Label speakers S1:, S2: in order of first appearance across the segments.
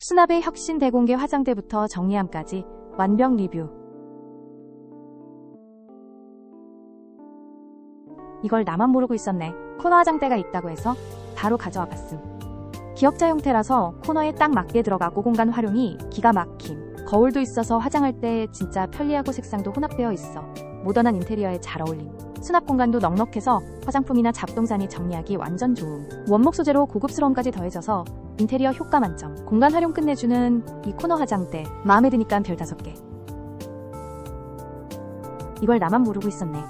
S1: 수납의 혁신 대공개 화장대부터 정리함까지 완벽 리뷰. 이걸 나만 모르고 있었네. 코너 화장대가 있다고 해서 바로 가져와 봤음. 기역자 형태라서 코너에 딱 맞게 들어가고 공간 활용이 기가 막힘. 거울도 있어서 화장할 때 진짜 편리하고 색상도 혼합되어 있어. 모던한 인테리어에 잘 어울림. 수납 공간도 넉넉해서 화장품이나 잡동사니 정리하기 완전 좋음. 원목 소재로 고급스러움까지 더해져서 인테리어 효과 만점. 공간 활용 끝내주는 이 코너 화장대. 마음에 드니까 별 다섯 개. 이걸 나만 모르고 있었네.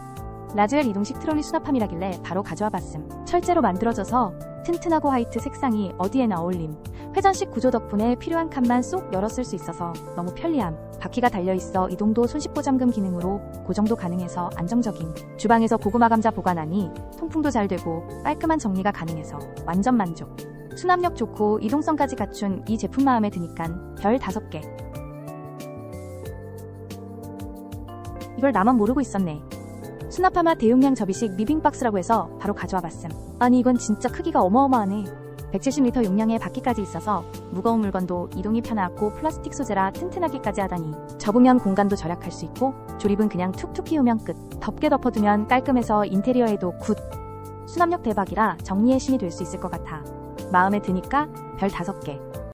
S1: 라즈웰 이동식 트롤리 수납함이라길래 바로 가져와 봤음. 철제로 만들어져서 튼튼하고 화이트 색상이 어디에나 어울림. 회전식 구조 덕분에 필요한 칸만 쏙쓸수 있어서 너무 편리함. 바퀴가 달려있어 이동도 손쉽고 잠금 기능으로 고정도 가능해서 안정적임. 주방에서 고구마 감자 보관하니 통풍도 잘 되고 깔끔한 정리가 가능해서 완전 만족. 수납력 좋고 이동성까지 갖춘 이 제품 마음에 드니깐 별 5개. 이걸 나만 모르고 있었네. 수납하마 대용량 접이식 리빙박스라고 해서 바로 가져와 봤음. 아니 이건 진짜 크기가 어마어마하네. 170리터 용량의 바퀴까지 있어서 무거운 물건도 이동이 편하고 플라스틱 소재라 튼튼하기까지 하다니 접으면 공간도 절약할 수 있고 조립은 그냥 툭툭 끼우면 끝. 덮개 덮어두면 깔끔해서 인테리어에도 굿. 수납력 대박이라 정리의 신이 될 수 있을 것 같아. 마음에 드니까 별 5개.